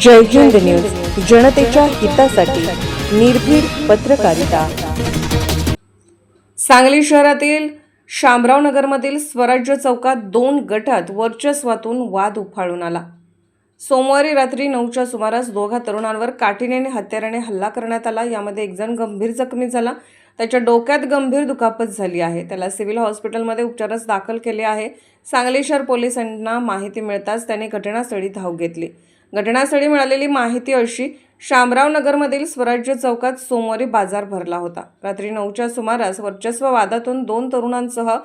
जय Hind news जनतेच्या हितासाठी निर्भीड पत्रकारिता. सांगली शहरातील शामराव नगरमधील स्वराज्य चौकात दोन गटात वर्चस्वातून वाद उफाळून आला. सोमवारी रात्री नऊच्या सुमारास दोघा तरुणांवर काठीने आणि हत्याराने हल्ला करण्यात आला. यामध्ये एक जण गंभीर जखमी झाला. त्याच्या डोक्यात गंभीर दुखापत झाली आहे. त्याला सिव्हिल हॉस्पिटलमध्ये उपचारास दाखल केले आहे. सांगली शहर पोलिसांना माहिती मिळताच त्याने घटनास्थळी धाव घेतली. घटनास्थळी मिळालेली माहिती अशी शामराव नगरमधील स्वराज्य चौकात सोमवारी बाजार भरला होता. रात्री नऊच्या सुमारास वर्चस्व वादातून दोन तरुणांसह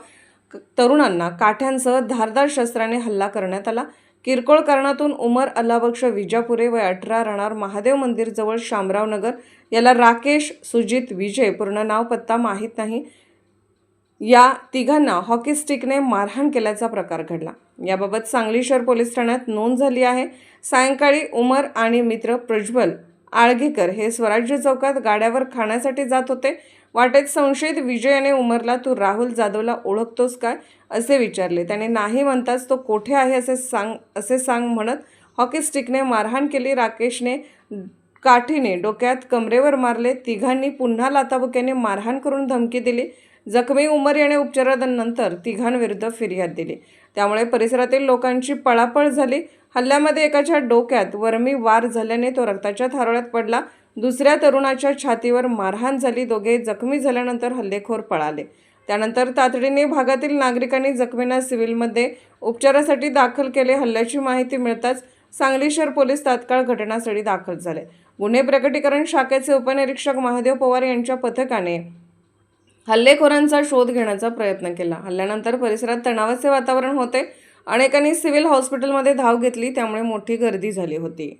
तरुणांना काठ्यांसह धारदार शस्त्राने हल्ला करण्यात आला. किरकोळ कारणातून उमर अल्लाबक्ष विजापुरे व अठरा राहणार महादेव मंदिर जवळ शामराव नगर याला राकेश सुजित विजय पूर्ण नाव पत्ता माहीत नाही. या तिघांना हॉकी स्टिकने मारहाण केल्याचा प्रकार घडला. याबाबत सांगली शहर पोलीस ठाण्यात नोंद झाली आहे. सायंकाळी उमर आणि मित्र प्रज्वल आळगेकर हे स्वराज्य चौकात गाड्यावर खाण्यासाठी जात होते. वाटेत संशयित विजय याने उमरला तू राहुल जाधवला ओळखतोस काय? असे विचारले. त्याने नाही म्हणताच तो कोठे आहे? असे सांग असे सांग म्हणत हॉकी स्टिकने मारहाण केली. राकेशने काठीने डोक्यात कमरेवर मारले. तिघांनी पुन्हा लाताबुक्याने मारहाण करून धमकी दिली. जखमी उमर याने उपचारानंतर तिघांविरुद्ध फिर्याद दिली. त्यामुळे परिसरातील लोकांची पळापळ झाली. हल्ल्यामध्ये एकाच्या डोक्यात वर्मी वार झाल्याने तो रक्ताच्या थारोळ्यात पडला. दुसऱ्या तरुणाच्या छातीवर मारहाण झाली. दोघे जखमी झाल्यानंतर हल्लेखोर पळाले. त्यानंतर तातडीने भागातील नागरिकांनी जखमींना सिव्हिलमध्ये उपचारासाठी दाखल केले. हल्ल्याची माहिती मिळताच सांगली शहर पोलीस तात्काळ घटनास्थळी दाखल झाले. गुन्हे प्रकटीकरण शाखेचे उपनिरीक्षक महादेव पवार यांच्या पथकाने हल्लेखोरांचा शोध घेण्याचा प्रयत्न केला. हल्ल्यानंतर परिसरात तणावाचे वातावरण होते. अनेकांनी सिव्हिल हॉस्पिटलमध्ये धाव घेतली त्यामुळे मोठी गर्दी झाली होती.